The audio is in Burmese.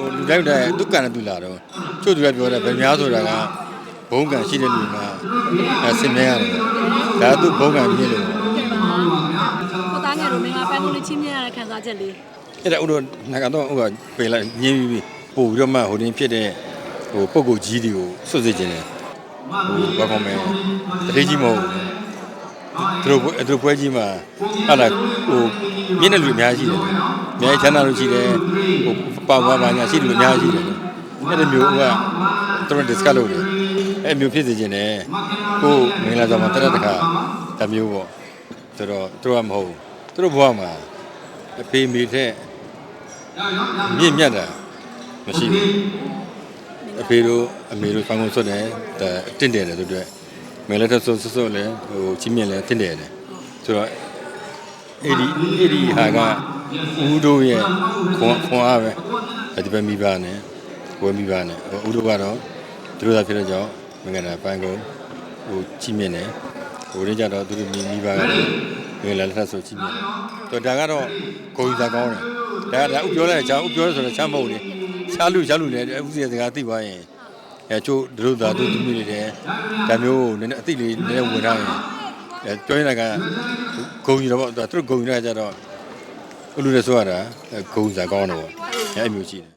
ဟိုလူတိုင်းတိုင်းဒုက္ခနဲ့သူလာတော့ချို့သူကပြောတယ်ဗမာဆိုတာကဘုံကံရှိတဲ့လူကအဲစင်မြဲရတယ်ဒါသူဘုံကံမြင်လို့ကိုသားငယ်တို့မင်္ဂလာပန်းကုန်းလေးချင်းမြင်ရတဲ့ခံစားချက်လေးအဲ့ဒါဥတော့ငါကတော့ဥကပေလိုက်ညင်းပြီးပို့ပြီးတော့မှဟိုတင်းဖြစ်တဲ့ဟိုပုံကိုကြီးတွေကိုစွတ်စေခြင်းတယ်ဟိုဘာကောင်းမဲတတိကြီးမဟုတ် သူတို့သူတို့ပွဲကြီးမှာဟာလာဟိုမြင့်တဲ့လူအများကြီးတယ်အများကြီးချမ်းသာလို့ရှိတယ်ဟိုပါပါပါညာရှိတယ်လူအများကြီးတယ်အဲ့ဒီမျိုးကသူတို့ discuss လုပ်တယ်အဲ့မျိုးဖြစ်စေခြင်းတယ်ကိုမင်္ဂလာဆောင်မှာတရက်တခါတမျိုးပေါ့ဆိုတော့သူတို့ကမဟုတ်သူတို့ဘဝမှာအဖေမိတဲ့မြင့်မြတ်တာမရှိဘူးအဖေတို့အမေတို့ဖောင်းကုန်ဆွတ်တယ်ဒါတင့်တယ်တယ်သူတို့ မင်္ဂလာတက်ဆွတ်ဆွတ်လဲဟိုချင်းမြင့်လဲတင့်တယ်တယ်ဆိုတော့အဲ့ဒီအဲ့ဒီဟာကဦးတို့ရဲ့ခွန်ခွန်အားပဲအဲ့ဒီပဲမိဘနဲ့ဝယ်မိဘနဲ့ဟိုဦးတို့ကတော့သူတို့သာဖြစ်တဲ့ကြောင့်မင်္ဂလာပန်းကုန်ဟိုချင်းမြင့်တယ်ဟိုရင်းကြတော့သူတို့မိမိဘကတော့မင်္ဂလာလက်ထပ်ဆိုချင်းမြင့်တယ်တော့ဒါကတော့ကိုကြီးသာကောင်းတယ်ဒါကဒါဥပြောလိုက်ချာဥပြောရဆိုတော့ချမ်းမဟုတ်လေရှားလူရှားလူလည်းဥစီစကားသိသွားရင် အဲချို့တို့သာတို့သူမိနေတယ်ဒါမျိုးနည်းနည်းအသိလေးနည်းနည်းဝင်ထားရင်အဲပြောရင်လည်းကဂုံကြီးတော့ပေါ့သူတို့ဂုံကြီးတော့ကြတော့ဥလူလည်းဆိုရတာဂုံစားကောင်းတော့ပေါ့အဲအမျိုးရှိတယ်